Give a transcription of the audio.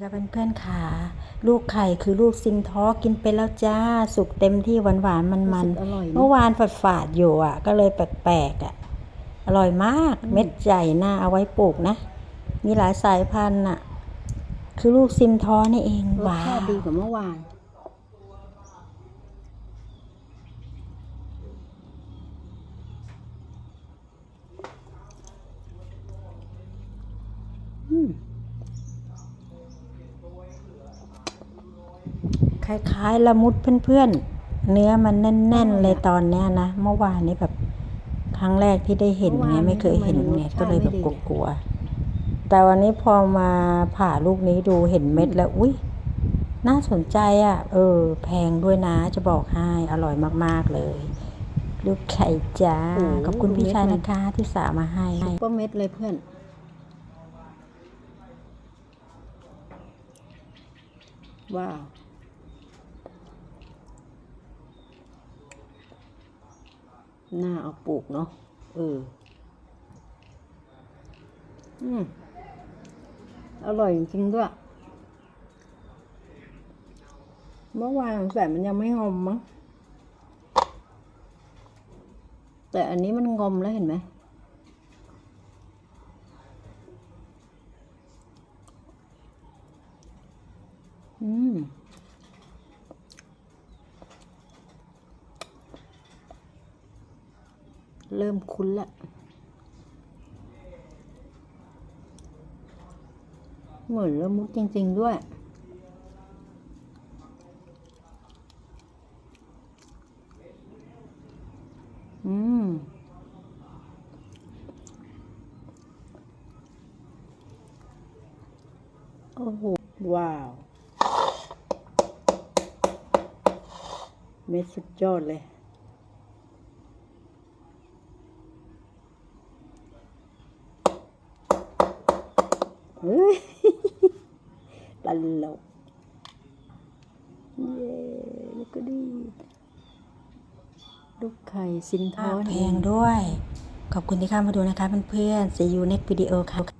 ค่ะเพื่อนๆค่ะ ลูกไข่คือลูกซิมท้อกินไปแล้วจ้า สุกเต็มที่หวานๆมันรู้สึกอร่อยๆนะเมื่อวานฝาดๆอยู่อะ ก็เลยแปลกๆอะ อร่อยมากเม็ดใหญ่น่าเอาไว้ปลูกนะ มีหลายสายพันธุ์อะ คือลูกซิมท้อนี่เองรสว้าชาวติดีกว่าเมื่อวานอืม คล้ายๆละมุดเพื่อนๆ เนื้อมันแน่นๆเลยตอนเนี้ยนะ เมื่อวานนี้แบบครั้งแรกที่ได้เห็นเนี่ยไม่เคยเห็นเนี่ยก็เลยแบบกลัวๆแต่วันนี้พอมาผ่าลูกนี้ดูเห็นเม็ดแล้วอุ้ยน่าสนใจอะ เออ แพงด้วยนะจะบอกให้อร่อยมากๆเลย ลูกไข่จ้าขอบคุณพี่ชายนะคะที่สามาให้ซุปเปอร์เม็ดเลยเพื่อนว้าว น่าเอาปลูกเนาะเอออืมอร่อยจริงด้วย เมื่อวานแต่มันยังไม่งอมมั้งแต่อันนี้มันงอมแล้วเห็นไหม อืม เริ่มคุ้นละเหมือนละมุดจริง ๆ ด้วย อืมโอ้โห ว้าว เม็ดสุดยอดเลย เฮ้ย ตลกเย้ลูกก็ดีลูกไข่สินท้อแพงด้วย ขอบคุณที่เข้ามาดูนะคะเพื่อนๆ see you next video ค่ะ